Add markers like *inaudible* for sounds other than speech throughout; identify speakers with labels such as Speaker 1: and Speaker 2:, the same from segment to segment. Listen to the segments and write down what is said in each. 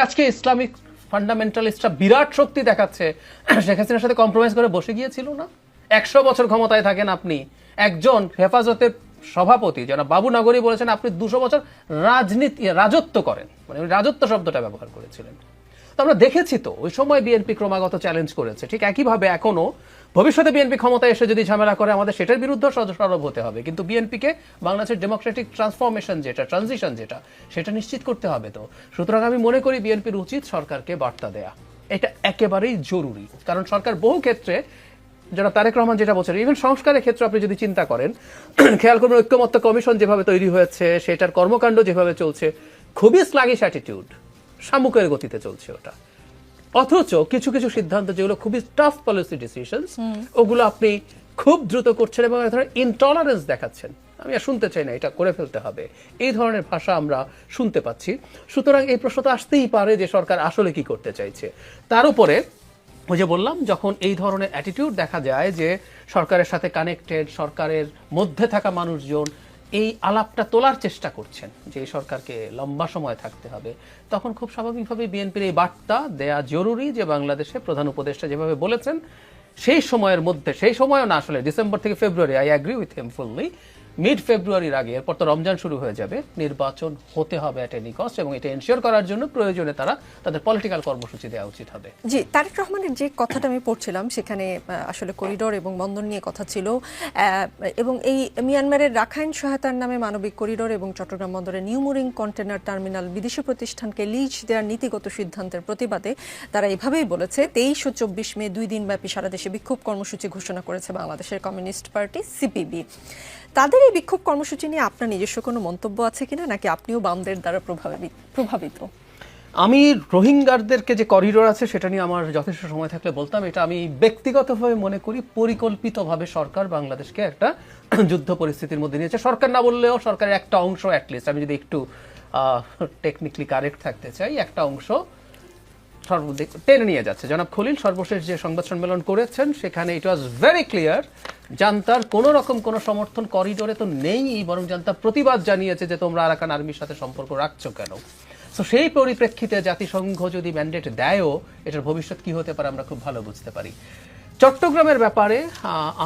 Speaker 1: আজকে ইসলামিক ফান্ডামেন্টালিস্টরা বিরাট শক্তি দেখাচ্ছে। শেখ হাসিনার সাথে কম্প্রোমাইজ করে বসে গিয়েছিল না? একশো বছর ক্ষমতায় থাকেন আপনি। একজন হেফাজতের সভাপতি যারা বাবু নাগরী বলেছেন, আপনি দুশো বছর রাজনীতি, রাজত্ব করেন। মানে রাজত্ব শব্দটা ব্যবহার করেছিলেন। তো আমরা দেখেছি তো, ওই সময় বিএনপি ক্রমাগত চ্যালেঞ্জ করেছে। ঠিক একইভাবে এখনও ভবিষ্যতে বিএনপি ক্ষমতায় এসে যদি ঝামেলা করে, আমাদের সেটার বিরুদ্ধে সরব হতে হবে। কিন্তু বিএনপিকে বাংলাদেশের ডেমোক্রেটিক ট্রান্সফরমেশন যেটা ট্রানজিশন যেটা, সেটা নিশ্চিত করতে হবে তো। সুতরাং আমি মনে করি বিএনপির উচিত সরকারকে বার্তা দেয়া। এটা একেবারেই জরুরি। কারণ সরকার বহু ক্ষেত্রে যারা তারেক রহমান যেটা বলছেন ইভেন সংস্কারের ক্ষেত্রে আপনি যদি চিন্তা করেন, *clears throat* খেয়াল করবেন ঐক্যমত্য কমিশন যেভাবে তৈরি হয়েছে, সেটার কর্মকাণ্ড যেভাবে চলছে, খুবই স্লাগিশ অ্যাটিটিউড শামুকের গতিতে চলছে ওটা। অথচ কিছু কিছু সিদ্ধান্ত যেগুলো খুবই টাফ পলিসি ডিসিশনস ওগুলো আপনি খুব দ্রুত করছেন এবং ধরনের ইনটলারেন্স দেখাচ্ছেন। আমি আর শুনতে চাই না এটা করে ফেলতে হবে। এই ধরনের ভাষা আমরা শুনতে পাচ্ছি। সুতরাং এই প্রশ্ন তো আসতেই পারে যে সরকার আসলে কি করতে চাইছে। তার উপরে ওই যে বললাম যখন এই ধরনের অ্যাটিটিউড দেখা যায় যে সরকারের সাথে কানেক্টেড সরকারের মধ্যে থাকা মানুষজন এই আলাপটা তোলার চেষ্টা করছেন যে সরকারকে লম্বা সময় থাকতে হবে, তখন খুব স্বাভাবিকভাবে বিএনপির এই বার্তা দেয়া জরুরি যে বাংলাদেশে প্রধান উপদেষ্টা যেভাবে বলেছেন, সেই সময়ের মধ্যে, সেই সময়ও না আসলে, ডিসেম্বর থেকে February I agree with him fully mid ফেব্রুয়ারির আগে, এরপর তো রমজান শুরু হয়ে যাবে, নির্বাচন হতে হবে অ্যাট এনি কস্ট এবং এটা এনশিওর করার জন্য প্রয়োজনে তারা তাদের পলিটিক্যাল কর্মসূচি দেওয়া উচিত হবে।
Speaker 2: জি, তারেক রহমানের যে কথাটা আমি পড়ছিলাম, সেখানে আসলে করিডোর এবং বন্দর নিয়ে কথা ছিল এবং এই মিয়ানমারের রাখাইন সহায়তার নামে মানবিক করিডোর এবং চট্টগ্রাম বন্দরের নিউমোরিং কন্টেনার টার্মিনাল বিদেশি প্রতিষ্ঠানকে লিজ দেওয়ার নীতিগত সিদ্ধান্তের প্রতিবাদে তারা এভাবেই বলেছে, তেইশ ও চব্বিশ মে দুই দিনব্যাপী সারা দেশে বিক্ষোভ কর্মসূচি ঘোষণা করেছে বাংলাদেশের কমিউনিস্ট পার্টি, সিপিবি। তাদের এই বিক্ষোভ কর্মসূচি নিয়ে আপনার নিজস্ব কোনো মন্তব্য আছে কিনা, নাকি আপনিও বামদের দ্বারা প্রভাবিত প্রভাবিত?
Speaker 1: আমি রোহিঙ্গারদেরকে যে করিডোর আছে, সেটা নিয়ে আমার যথেষ্ট সময় থাকলে বলতাম। এটা আমি ব্যক্তিগতভাবে মনে করি পরিকল্পিতভাবে সরকার বাংলাদেশকে একটা *clears throat* যুদ্ধ পরিস্থিতির মধ্যে নিয়েছে। সরকার না বললেও সরকারের একটা অংশ অ্যাটলিস্ট আমি যদি একটু টেকনিক্যালি কারেক্ট থাকতে চাই, একটা অংশ টেনে নিয়ে যাচ্ছে। জনাব খলিল সর্বশেষ যে সংবাদ সম্মেলন করেছেন, সেখানে ইট ওয়াজ ভেরি ক্লিয়ার জান্তার কোনো রকম কোনো সমর্থন করিডোরে তো নেই, বরং জান্তা প্রতিবাদ জানিয়েছে যে তোমরা আরাকান আর্মির সাথে সম্পর্ক রাখছো কেন। তো সেই পরিপ্রেক্ষিতে জাতিসংঘ যদি ম্যান্ডেট দেয়ও, এটার ভবিষ্যৎ কি হতে পারে আমরা খুব ভালো বুঝতে পারি। চট্টগ্রামের ব্যাপারে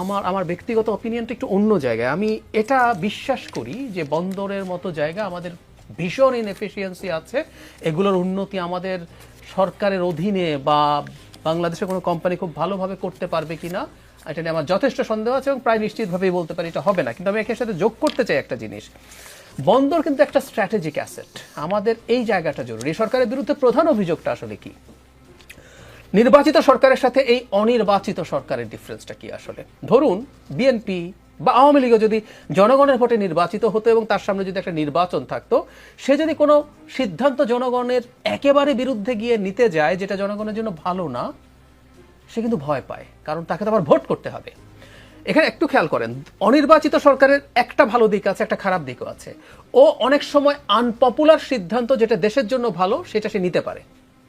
Speaker 1: আমার আমার ব্যক্তিগত অপিনিয়নটা একটু অন্য জায়গায়। আমি এটা বিশ্বাস করি যে বন্দরের মতো জায়গা আমাদের ভীষণ ইনএফিসিয়েন্সি আছে। এগুলোর উন্নতি আমাদের সরকারের অধীনে বা বাংলাদেশের কোনো কোম্পানি খুব ভালোভাবে করতে পারবে কিনা, এটা নিয়ে আমার যথেষ্ট সন্দেহ আছে এবং প্রায় নিশ্চিতভাবেই বলতে পারি এটা হবে না। কিন্তু আমি একের সাথে যোগ করতে চাই একটা জিনিস। বন্দর কিন্তু একটা স্ট্র্যাটেজিক অ্যাসেট আমাদের এই জায়গাটা জরুরি। সরকারের বিরুদ্ধে প্রধান অভিযোগটা আসলে কি? নির্বাচিত সরকারের সাথে এই অনির্বাচিত সরকারের ডিফারেন্সটা কি আসলে? ধরুন বিএনপি বা আওয়ামী লীগও যদি জনগণের ভোটে নির্বাচিত হতো এবং তার সামনে যদি একটা নির্বাচন থাকতো, সে যদি কোনো সিদ্ধান্ত জনগণের একেবারে বিরুদ্ধে গিয়ে নিতে যায়, যেটা জনগণের জন্য ভালো না, সে কিন্তু ভয় পায়। কারণ তাকে তো আবার ভোট করতে হবে। এখানে একটু খেয়াল করেন, অনির্বাচিত সরকারের একটা ভালো দিক আছে, একটা খারাপ দিকও আছে। ও অনেক সময় আনপপুলার সিদ্ধান্ত যেটা দেশের জন্য ভালো, সেটা সে নিতে পারে।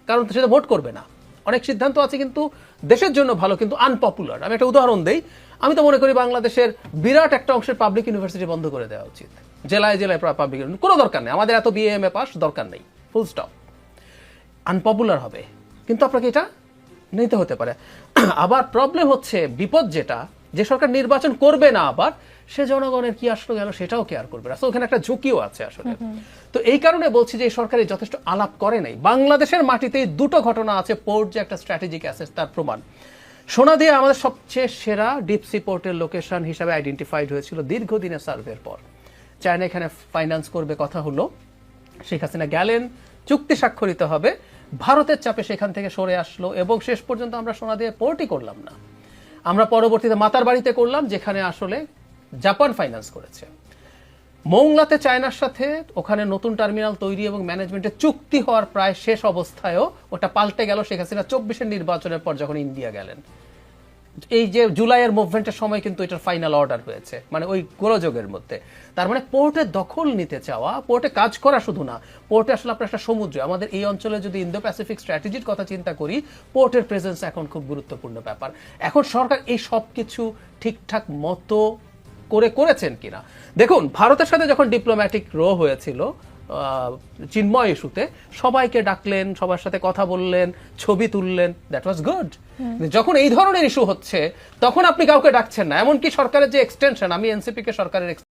Speaker 1: কারণ সে তো ভোট করবে না। অনেক সিদ্ধান্ত আছে কিন্তু দেশের জন্য ভালো, কিন্তু আনপপুলার আমি একটা উদাহরণ দেই। আমি তো মনে করি বাংলাদেশের বিরাট একটা অংশের পাবলিক ইউনিভার্সিটি বন্ধ করে দেওয়া উচিত। জেলায় জেলায় পাবলিক কোনো দরকার নেই। আমাদের এত বিএমএ পাস দরকার নেই। ফুল স্টপ আনপপুলার হবে। কিন্তু আপনাকে এটা নিতে হতে পারে। *clears throat* আবার প্রবলেম হচ্ছে বিপদ যেটা যে সরকার নির্বাচন করবে না আবার সে জনগণের কি আসলো গেল সেটাও কেয়ার করবে না। ওখানে একটা ঝুঁকিও আছে আসলে। তো এই কারণে বলছি যে এই সরকারি যথেষ্ট আলাপ করে নাই। বাংলাদেশের মাটিতে দুটো ঘটনা আছে পোর্ট যে একটা স্ট্র্যাটেজিক অ্যাসেস তার প্রমাণ। সোনা দিয়ে আমাদের সবচেয়ে সেরা ডিপসি পোর্টের লোকেশন হিসাবে আইডেন্টিফাইড হয়েছিল দীর্ঘদিনের সার্ভের পর। চায়না এখানে ফাইন্যান্স করবে কথা হলো। শেখ হাসিনা গেলেন, চুক্তি স্বাক্ষরিত হবে। ভারতের চাপে সেখান থেকে সরে আসলো এবং শেষ পর্যন্ত আমরা সোনা দিয়ে পোর্টই করলাম না। আমরা পরবর্তীতে মাতার বাড়িতে করলাম, যেখানে আসলে জাপান ফাইন্যান্স করেছে। মৌংলাতে চায়নার সাথে ওখানে নতুন টার্মিনাল তৈরি এবং ম্যানেজমেন্টের চুক্তি হওয়ার প্রায় শেষ অবস্থায়ও ওটা পাল্টে গেল শেখ হাসিনা চব্বিশের নির্বাচনের পর যখন ইন্ডিয়া গেলেন। এই যে জুলাইয়ের মুভমেন্টের সময় কিন্তু এটার ফাইনাল অর্ডার হয়েছে মানে ওই গোলযোগের মধ্যে। তার মানে পোর্টের দখল নিতে চাওয়া, পোর্টে কাজ করা শুধু না, পোর্টে আসলে আপনার একটা সমুদ্র। আমাদের এই অঞ্চলে যদি ইন্দো প্যাসিফিক স্ট্র্যাটেজির কথা চিন্তা করি, পোর্টের প্রেজেন্স এখন খুব গুরুত্বপূর্ণ ব্যাপার। এখন সরকার এই সব কিছু ঠিকঠাক মতো করে করেছেন কিনা। দেখুন ভারতের সাথে যখন ডিপ্লোম্যাটিক রো হয়েছিল চিন্ময় ইস্যুতে সবাইকে ডাকলেন সবার সাথে কথা বললেন ছবি তুললেন দ্যাট ওয়াজ গুড যখন এই ধরনের ইস্যু হচ্ছে তখন আপনি কাউকে ডাকছেন না। এমনকি সরকারের যে এক্সটেনশন আমি এনসিপি কে সরকারের